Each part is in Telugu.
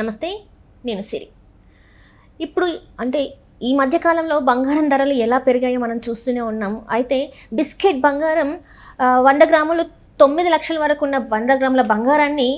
నమస్తే నేను సిరి. ఇప్పుడు అంటే ఈ మధ్యకాలంలో బంగారం ధరలు ఎలా పెరిగాయో మనం చూస్తూనే ఉన్నాం. అయితే బిస్కెట్ బంగారం వంద గ్రాములు తొమ్మిది లక్షల వరకు ఉన్న వంద గ్రాముల బంగారాన్ని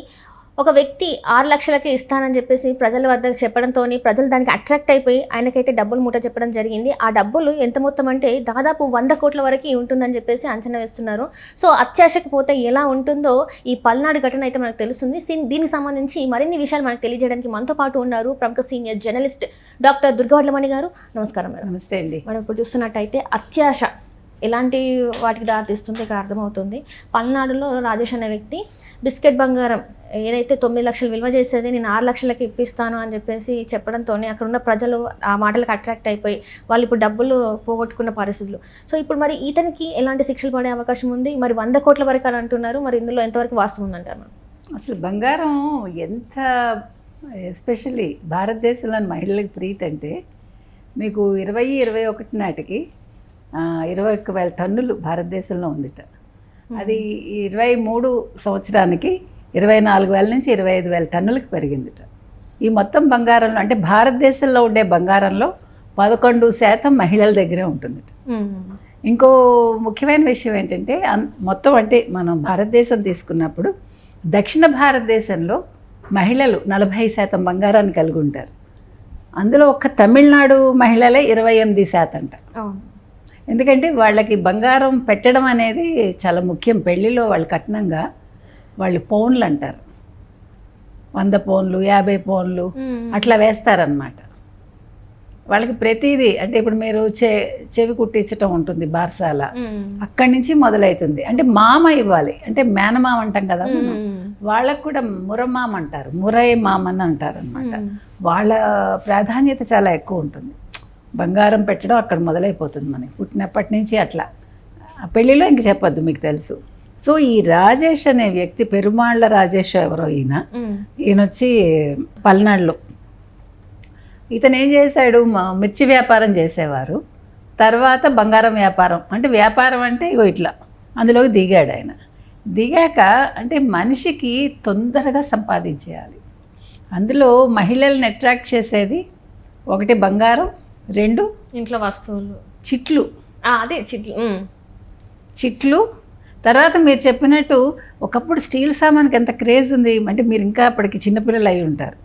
ఒక వ్యక్తి ఆరు లక్షలకే ఇస్తానని చెప్పేసి ప్రజల వద్ద చెప్పడంతో ప్రజలు దానికి అట్రాక్ట్ అయిపోయి ఆయనకైతే డబ్బులు మూట చెప్పడం జరిగింది. ఆ డబ్బులు ఎంత మొత్తం అంటే దాదాపు వంద కోట్ల వరకు ఉంటుందని చెప్పేసి అంచనా వేస్తున్నారు. సో అత్యాశకు పోతే ఎలా ఉంటుందో ఈ పల్నాడు ఘటన అయితే మనకు తెలుస్తుంది. దీనికి సంబంధించి మరిన్ని విషయాలు మనకు తెలియజేయడానికి మనతో పాటు ఉన్నారు ప్రముఖ సీనియర్ జర్నలిస్ట్ డాక్టర్ దుర్గవడ్లమణి గారు. నమస్కారం మేడం. నమస్తే అండి. మనం ఇప్పుడు చూస్తున్నట్టయితే అత్యాశ ఎలాంటి వాటికి దారితీస్తుందో ఇక్కడ అర్థమవుతుంది. పల్నాడులో రాజేష్ అనే వ్యక్తి బిస్కెట్ బంగారం ఏదైతే తొమ్మిది లక్షలు విలువ చేసేది నేను ఆరు లక్షలకి ఇప్పిస్తాను అని చెప్పేసి చెప్పడంతో అక్కడ ఉన్న ప్రజలు ఆ మాటలకు అట్రాక్ట్ అయిపోయి వాళ్ళు ఇప్పుడు డబ్బులు పోగొట్టుకున్న పరిస్థితులు. సో ఇప్పుడు మరి ఇతనికి ఎలాంటి శిక్షలు పడే అవకాశం ఉంది? మరి వంద కోట్ల వరకు అని అంటున్నారు. మరి ఇందులో ఎంతవరకు వాస్తవం ఉందంటారు? అసలు బంగారం ఎంత ఎస్పెషల్లీ భారతదేశంలోని మహిళలకు ప్రీతి అంటే మీకు ఇరవై ఇరవై ఒకటి నాటికి ఇరవై ఒక్క వేల టన్నులు భారతదేశంలో ఉందిట. అది ఇరవై మూడు సంవత్సరానికి ఇరవై నాలుగు వేల నుంచి ఇరవై ఐదు వేల టన్నులకు పెరిగిందిట. ఈ మొత్తం బంగారంలో అంటే భారతదేశంలో ఉండే బంగారంలో పదకొండు శాతం మహిళల దగ్గరే ఉంటుందిట. ఇంకో ముఖ్యమైన విషయం ఏంటంటే మొత్తం అంటే మనం భారతదేశం తీసుకున్నప్పుడు దక్షిణ భారతదేశంలో మహిళలు నలభై శాతం బంగారాన్ని కలిగి ఉంటారు. అందులో ఒక్క తమిళనాడు మహిళలే ఇరవై ఎనిమిది శాతం అంట ఎందుకంటే వాళ్ళకి బంగారం పెట్టడం అనేది చాలా ముఖ్యం. పెళ్ళిలో వాళ్ళు కట్నంగా వాళ్ళు పౌన్లు అంటారు. వంద పౌన్లు యాభై పౌన్లు అట్లా వేస్తారనమాట వాళ్ళకి ప్రతిదీ అంటే ఇప్పుడు మీరు చె చెవి కుట్టించటం ఉంటుంది బార్సాల. అక్కడి నుంచి మొదలవుతుంది అంటే మామ ఇవ్వాలి. అంటే మేనమామ అంటాం కదా మనం. వాళ్ళకు కూడా మురమామ అంటారు. మురై మామని అంటారు అనమాట వాళ్ళ ప్రాధాన్యత చాలా ఎక్కువ ఉంటుంది. బంగారం పెట్టడం అక్కడ మొదలైపోతుంది మనకి. పుట్టినప్పటి నుంచి అట్లా. పెళ్ళిలో ఇంక చెప్పొద్దు మీకు తెలుసు. సో ఈ రాజేష్ అనే వ్యక్తి పెరుమాళ్ళ రాజేష్ ఎవరో ఈయన ఈయన వచ్చి పల్నాడులో. ఇతను ఏం చేశాడు? మిర్చి వ్యాపారం చేసేవారు. తర్వాత బంగారం వ్యాపారం అంటే వ్యాపారం అంటే ఇగో ఇట్లా అందులోకి దిగాడు ఆయన. దిగాక అంటే మనిషికి తొందరగా సంపాదించేయాలి. అందులో మహిళల్ని అట్రాక్ట్ చేసేది ఒకటి బంగారం రెండు ఇంట్లో వస్తువులు. చిట్లు. అదే చిట్లు. చిట్లు తర్వాత మీరు చెప్పినట్టు ఒకప్పుడు స్టీల్ సామాన్కి ఎంత క్రేజ్ ఉంది. అంటే మీరు ఇంకా అప్పటికి చిన్నపిల్లలు అయి ఉంటారు.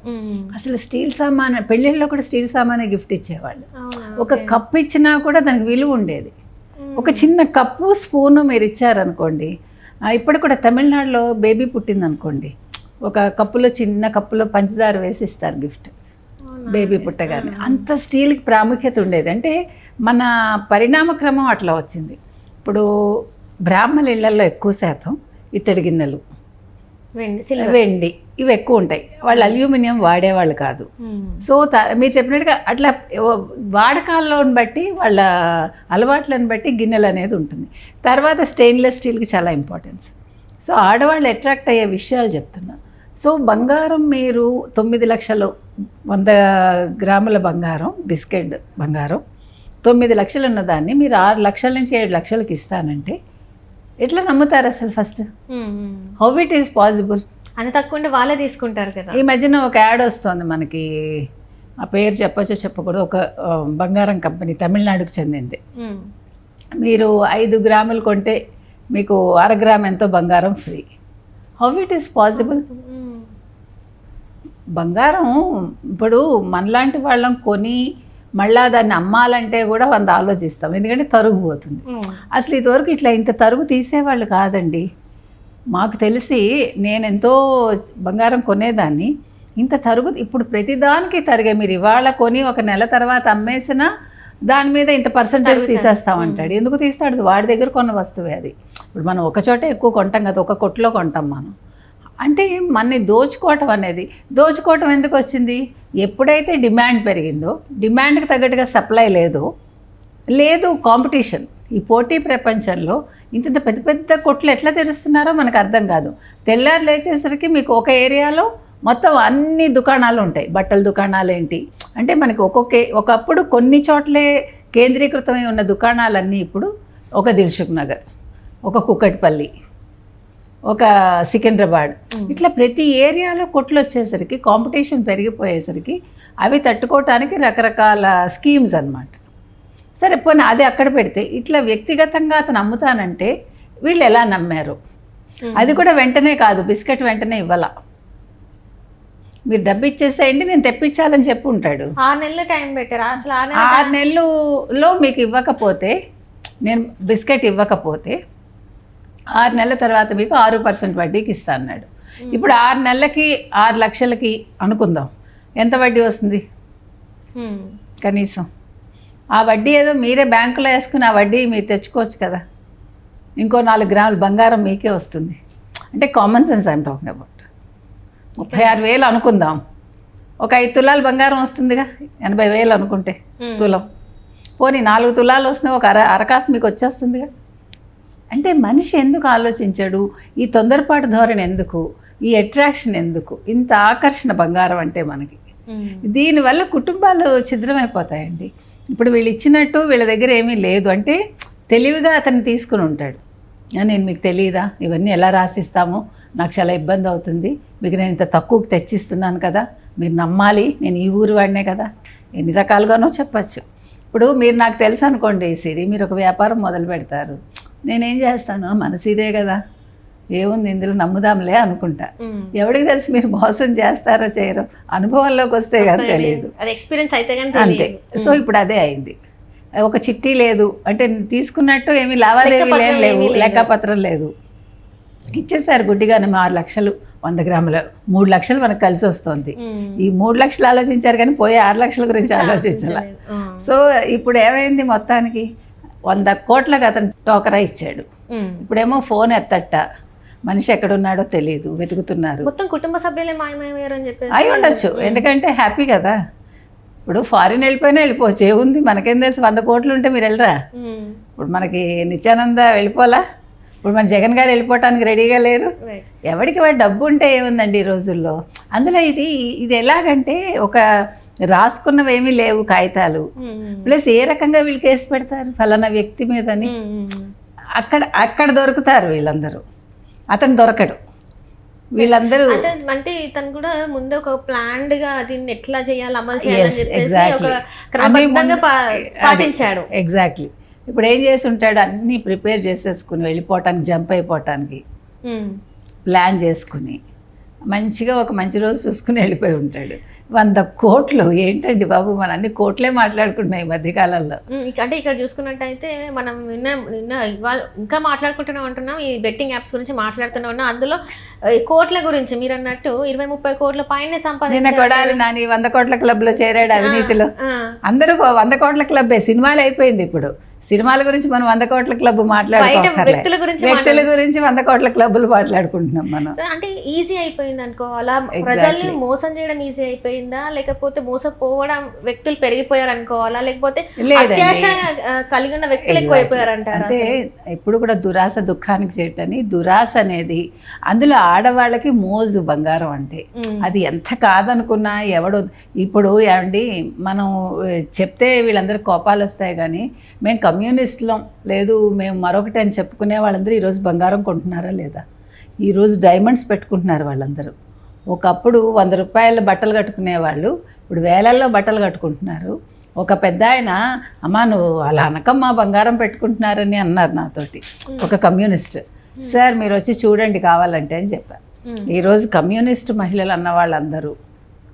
అసలు స్టీల్ సామాన్ పెళ్ళిళ్ళలో కూడా స్టీల్ సామానే గిఫ్ట్ ఇచ్చేవాళ్ళు. ఒక కప్పు ఇచ్చినా కూడా దానికి విలువ ఉండేది. ఒక చిన్న కప్పు స్పూను మీరు ఇచ్చారనుకోండి. ఇప్పుడు కూడా తమిళనాడులో బేబీ పుట్టింది అనుకోండి ఒక కప్పులో చిన్న కప్పులో పంచదార వేసి ఇస్తారు గిఫ్ట్. బేబీ పుట్టగానే. అంత స్టీల్కి ప్రాముఖ్యత ఉండేది. అంటే మన పరిణామ క్రమం అట్లా వచ్చింది. ఇప్పుడు బ్రాహ్మణ ఇళ్ళలో ఎక్కువ శాతం ఇత్తడి గిన్నెలు. వెండి వెండి ఇవి ఎక్కువ ఉంటాయి. వాళ్ళు అల్యూమినియం వాడేవాళ్ళు కాదు. సో మీరు చెప్పినట్టుగా అట్లా వాడకాలను బట్టి వాళ్ళ అలవాట్లను బట్టి గిన్నెలు అనేది ఉంటుంది. తర్వాత స్టెయిన్లెస్ స్టీల్కి చాలా ఇంపార్టెన్స్. సో ఆడవాళ్ళు అట్రాక్ట్ అయ్యే విషయాలు చెప్తున్నా. సో బంగారం మీరు తొమ్మిది లక్షలు వంద గ్రాముల బంగారం బిస్కెట్ బంగారం తొమ్మిది లక్షలు ఉన్న దాన్ని మీరు ఆరు లక్షల నుంచి ఏడు లక్షలకి ఇస్తానంటే ఎట్లా నమ్ముతారు అసలు first. How it is possible అంత తక్కువ వాళ్ళే తీసుకుంటారు కదా. ఈ మధ్యన ఒక యాడ్ వస్తుంది మనకి. ఆ పేరు చెప్పచ్చో చెప్పకూడదు. ఒక బంగారం కంపెనీ తమిళనాడుకు చెందింది. మీరు ఐదు గ్రాములు కొంటే మీకు అర గ్రామ్ ఎంతో బంగారం free how it is possible. బంగారం ఇప్పుడు మనలాంటి వాళ్ళం కొని మళ్ళా దాన్ని అమ్మాలంటే కూడా వంద ఆలోచిస్తాం. ఎందుకంటే తరుగు పోతుంది. అసలు ఇదివరకు ఇట్లా ఇంత తరుగు తీసేవాళ్ళు కాదండి. మాకు తెలిసి నేను ఎంతో బంగారం కొనేదాన్ని. ఇంత తరుగు ఇప్పుడు ప్రతిదానికి తరిగే మీరు ఇవాళ కొని ఒక నెల తర్వాత అమ్మేసినా దాని మీద ఇంత పర్సంటేజ్ తీసేస్తామంటాడు ఎందుకు తీస్తాడు? వాడి దగ్గర కొన్న వస్తువే అది. ఇప్పుడు మనం ఒక చోటే ఎక్కువ కొంటాం కదా ఒక కొట్లో కొంటాం మనం. అంటే మనని దోచుకోవటం అనేది దోచుకోవటం ఎందుకు వచ్చింది? ఎప్పుడైతే డిమాండ్ పెరిగిందో డిమాండ్కి తగ్గట్టుగా సప్లై లేదు లేదు కాంపిటీషన్. ఈ పోటీ ప్రపంచంలో ఇంత పెద్ద పెద్ద కొట్లు ఎట్లా తెరుస్తున్నారో మనకు అర్థం కాదు. తెల్లారు లేచేసరికి మీకు ఒక ఏరియాలో మొత్తం అన్ని దుకాణాలు ఉంటాయి. బట్టల దుకాణాలు ఏంటి? అంటే మనకి ఒక్కొక్క ఒకప్పుడు కొన్ని చోట్లే కేంద్రీకృతమై ఉన్న దుకాణాలన్నీ ఇప్పుడు ఒక దిల్సుఖ్ నగర్ ఒక కుక్కటిపల్లి ఒక సికింద్రాబాద్. ఇట్లా ప్రతి ఏరియాలో కొట్లు వచ్చేసరికి కాంపిటీషన్ పెరిగిపోయేసరికి అవి తట్టుకోవటానికి రకరకాల స్కీమ్స్ అన్నమాట. సరే పోనీ అది అక్కడ పెడితే ఇట్లా వ్యక్తిగతంగా అతను అమ్ముతానంటే వీళ్ళు ఎలా నమ్మారు? అది కూడా వెంటనే కాదు బిస్కెట్ వెంటనే ఇవ్వాల. మీరు డబ్బు ఇచ్చేసేయండి నేను తెప్పించాలని చెప్పి ఉంటాడు. ఆరు నెలలు టైం పెట్టారా. అసలు ఆరు నెలలులో మీకు ఇవ్వకపోతే నేను బిస్కెట్ ఇవ్వకపోతే ఆరు నెలల తర్వాత మీకు ఆరు పర్సెంట్ వడ్డీకి ఇస్తా అన్నాడు. ఇప్పుడు ఆరు నెలలకి ఆరు లక్షలకి అనుకుందాం. ఎంత వడ్డీ వస్తుంది. కనీసం. ఆ వడ్డీ ఏదో మీరే బ్యాంకులో వేసుకుని ఆ వడ్డీ మీరు తెచ్చుకోవచ్చు కదా. ఇంకో నాలుగు గ్రాములు బంగారం మీకే వస్తుంది. అంటే common sense I'm talking about ముప్పై ఆరు వేలు అనుకుందాం. ఒక ఐదు తులాలు బంగారం వస్తుందిగా ఎనభై వేలు అనుకుంటే. తులం. పోనీ నాలుగు తులాలు వస్తుంది ఒక అర అరకాసు మీకు వచ్చేస్తుందిగా. అంటే మనిషి ఎందుకు ఆలోచించాడు? ఈ తొందరపాటు ధోరణి ఎందుకు? ఈ అట్రాక్షన్ ఎందుకు? ఇంత ఆకర్షణ బంగారం అంటే మనకి. ఉమ్. దీనివల్ల కుటుంబాలు ఛిద్రమైపోతాయండి. ఇప్పుడు వీళ్ళు ఇచ్చినట్టు వీళ్ళ దగ్గర ఏమీ లేదు. అంటే తెలివిగా అతను తీసుకుని ఉంటాడు. "ఆ, నేను మీకు తెలియదా ఇవన్నీ ఎలా రాసిస్తామో? నాకు చాలా ఇబ్బంది అవుతుంది. మీకు నేను ఇంత తక్కువకి తెచ్చిస్తున్నాను కదా. మీరు నమ్మాలి. నేను ఈ ఊరు వాడినే కదా. ఎన్ని రకాలుగానో చెప్పచ్చు. ఇప్పుడు మీరు నాకు తెలుసు అనుకోండి సిరి. మీరు ఒక వ్యాపారం మొదలు పెడతారు. నేనేం చేస్తాను? మన సిరే కదా. ఏముంది ఇందులో నమ్ముదాంలే అనుకుంటా. ఎవరికి తెలుసు మీరు మోసం చేస్తారో చేయరో? అనుభవంలోకి వస్తే కానీ తెలియదు ఎక్స్పీరియన్స్ అయితే అంతే. సో ఇప్పుడు అదే అయింది. ఒక చిట్టి లేదు. అంటే తీసుకున్నట్టు ఏమీ లావాదేవీలు ఏం లేవు. లెక్కపత్రం లేదు. ఇచ్చేసారు గుడ్డిగానే మా ఆరు లక్షలు. వంద గ్రాములు. మూడు లక్షలు మనకు కలిసి వస్తుంది. ఈ మూడు లక్షలు ఆలోచించారు కానీ పోయే ఆరు లక్షల గురించి ఆలోచించాల. సో ఇప్పుడు ఏమైంది మొత్తానికి? వంద కోట్లకు అతను టోకరా ఇచ్చాడు. ఇప్పుడేమో ఫోన్ ఎత్తట్ట. మనిషి ఎక్కడున్నాడో తెలియదు వెతుకుతున్నారు. మొత్తం కుటుంబ సభ్యులే మాయమయ్యారు అని చెప్పేసి. అయి ఉండొచ్చు. ఎందుకంటే హ్యాపీ కదా. ఇప్పుడు ఫారిన్ వెళ్ళిపోయినా వెళ్ళిపోవచ్చు. ఏముంది? మనకేం తెలుసు? వంద కోట్లు ఉంటే మీరు వెళ్ళరా. ఇప్పుడు మనకి నిత్యానంద వెళ్ళిపోలా ఇప్పుడు మన జగన్ గారు వెళ్ళిపోవటానికి రెడీగా లేరు. ఎవరికి వాడు డబ్బు ఉంటే ఏముందండి ఈ రోజుల్లో? అందులో ఇది ఇది ఎలాగంటే ఒక రాసుకున్నవి ఏమీ లేవు కాగితాలు. ప్లస్ ఏ రకంగా వీళ్ళు కేసు పెడతారు? ఫలానా వ్యక్తి మీదని. అక్కడ అక్కడ దొరుకుతారు వీళ్ళందరూ. అతను దొరకడు. వీళ్ళందరూ అంటే ఇతను కూడా ముందే ఒక ప్లాన్డ్గా దీన్ని ఎట్లా చేయాలి అమలు చేయాలని పాటించాడు. ఎగ్జాక్ట్లీ ఇప్పుడు ఏం చేసి ఉంటాడు అన్నీ ప్రిపేర్ చేసేసుకుని వెళ్ళిపోవటానికి జంప్ అయిపోవటానికి. ప్లాన్ చేసుకుని మంచిగా ఒక మంచి రోజు చూసుకుని వెళ్ళిపోయి ఉంటాడు. వంద కోట్లు. ఏంటండి బాబు? మన అన్ని కోట్లే మాట్లాడుకుంటున్నాయి ఈ మధ్యకాలంలో. అంటే ఇక్కడ చూసుకున్నట్టయితే మనం నిన్న నిన్న ఇవాళ ఇంకా మాట్లాడుకుంటూనే ఉంటున్నాం ఈ బెట్టింగ్ యాప్స్ గురించి మాట్లాడుతూనే ఉన్నాం అందులో కోట్ల గురించి మీరు అన్నట్టు ఇరవై ముప్పై కోట్ల పైన నిన్న సంపాదించారు. కొడాలి నాని వంద కోట్ల క్లబ్లో చేరాడు అవినీతిలో. అందరూ వంద కోట్ల క్లబ్బే. సినిమాలు అయిపోయింది ఇప్పుడు. సినిమాల గురించి మనం వంద కోట్ల క్లబ్ మాట్లాడుకోకర్లే వ్యక్తుల గురించి వ్యక్తుల గురించి వంద కోట్ల క్లబ్బులు మాట్లాడుకుంటున్నాం మనం. అంటే ఈజీ అయిపోయింది అనుకోవాలా ప్రజల్ని మోసం చేయడం ఈజీ అయిపోయిందా? లేకపోతే మోసపోవడం వ్యక్తులు పెరిగిపోయారు అనుకోవాలా లేకపోతే కలిగి ఉన్న వ్యక్తులు ఎక్కువైపోయారు అంటారా అంటే ఎప్పుడు కూడా దురాశ దుఃఖానికి చేటని దురాశ అనేది అందులో ఆడవాళ్ళకి మోజు బంగారం అంటే. అది ఎంత కాదనుకున్నా ఎవడు ఇప్పుడు ఏమండి మనం చెప్తే వీళ్ళందరూ కోపాలు వస్తాయి కానీ మేము కమ్యూనిస్టులం లేదు మేము మరొకటి అని చెప్పుకునే వాళ్ళందరూ ఈరోజు బంగారం కొంటున్నారా లేదా? ఈరోజు డైమండ్స్ పెట్టుకుంటున్నారు వాళ్ళందరూ. ఒకప్పుడు వంద రూపాయల బట్టలు కట్టుకునే వాళ్ళు ఇప్పుడు వేలల్లో బట్టలు కట్టుకుంటున్నారు. ఒక పెద్ద ఆయన అమ్మా నువ్వు అలా అనకమ్మా బంగారం పెట్టుకుంటున్నారని అన్నారు నాతోటి. ఒక కమ్యూనిస్ట్. సార్ మీరు వచ్చి చూడండి కావాలంటే అని చెప్పారు. ఈరోజు కమ్యూనిస్ట్ మహిళలు అన్న వాళ్ళందరూ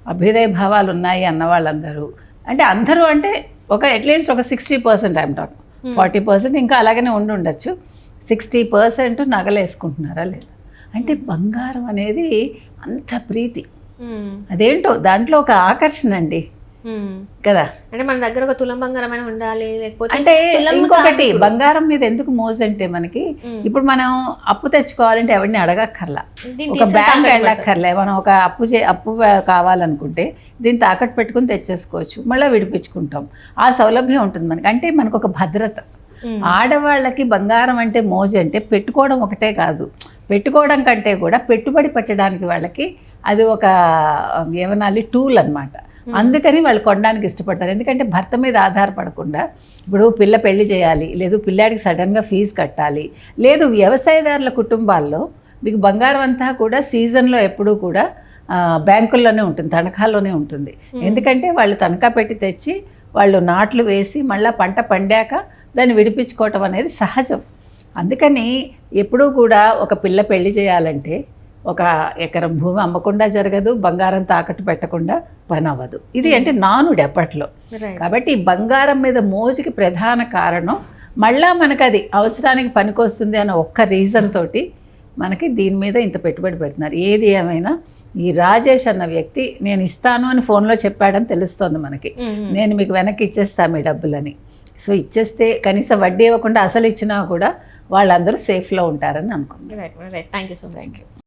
అభ్యుదయ భావాలు ఉన్నాయి అన్న వాళ్ళందరూ. అంటే అందరూ అంటే ఒక అట్లీస్ట్ ఒక sixty percent I'm talk forty percent ఇంకా అలాగనే ఉండి ఉండొచ్చు. సిక్స్టీ పర్సెంట్ నగలేసుకుంటున్నారా లేదా? అంటే బంగారం అనేది అంత ప్రీతి. ఉమ్. అదేంటో? దాంట్లో ఒక ఆకర్షణ అండి. కదా? అంటే మన దగ్గర ఒక తులం బంగారమైన ఉండాలి లేకపోతే అంటే ఇంకొకటి బంగారం మీద ఎందుకు మోజు అంటే మనకి. ఇప్పుడు మనం అప్పు తెచ్చుకోవాలంటే ఎవరిని అడగక్కర్లా. ఒక బ్యాంక్ వెళ్ళక్కర్లే. మనం ఒక అప్పు చే అప్పు కావాలనుకుంటే దీన్ని తాకట్టు పెట్టుకుని తెచ్చేసుకోవచ్చు. మళ్ళీ విడిపించుకుంటాం. ఆ సౌలభ్యం ఉంటుంది మనకి. అంటే మనకు ఒక భద్రత. ఆడవాళ్ళకి బంగారం అంటే మోజు అంటే పెట్టుకోవడం ఒకటే కాదు. పెట్టుకోవడం కంటే కూడా పెట్టుబడి పెట్టడానికి వాళ్ళకి అది ఒక ఏమనాలి టూల్ అన్నమాట. అందుకని వాళ్ళు కొనడానికి ఇష్టపడతారు. ఎందుకంటే భర్త మీద ఆధారపడకుండా ఇప్పుడు పిల్ల పెళ్ళి చేయాలి లేదు పిల్లాడికి సడన్గా ఫీజు కట్టాలి లేదు వ్యవసాయదారుల కుటుంబాల్లో మీకు బంగారం అంతా కూడా సీజన్లో ఎప్పుడూ కూడా బ్యాంకుల్లోనే ఉంటుంది తనఖాల్లోనే ఉంటుంది. ఎందుకంటే వాళ్ళు తనఖా పెట్టి తెచ్చి వాళ్ళు నాట్లు వేసి మళ్ళీ పంట పండాక దాన్ని విడిపించుకోవటం అనేది సహజం. అందుకని ఎప్పుడూ కూడా ఒక పిల్ల పెళ్ళి చేయాలంటే ఒక ఎకరం భూమి అమ్మకుండా జరగదు బంగారం తాకట్టు పెట్టకుండా పని అవ్వదు ఇది అంటే నానుడి అప్పట్లో రైట్ కాబట్టి ఈ బంగారం మీద మోజుకి ప్రధాన కారణం మళ్ళా మనకు అది అవసరానికి పనికొస్తుంది అన్న ఒక్క రీజన్ తోటి మనకి దీని మీద ఇంత పెట్టుబడి పెడుతున్నారు. ఏది ఏమైనా ఈ రాజేష్ అన్న వ్యక్తి నేను ఇస్తాను అని ఫోన్లో చెప్పాడని తెలుస్తోంది మనకి. నేను మీకు వెనక్కి ఇచ్చేస్తా మీ డబ్బులని. సో ఇచ్చేస్తే కనీసం వడ్డీ ఇవ్వకుండా అసలు ఇచ్చినా కూడా వాళ్ళందరూ సేఫ్లో ఉంటారని అనుకుంటున్నాను thank you so thank you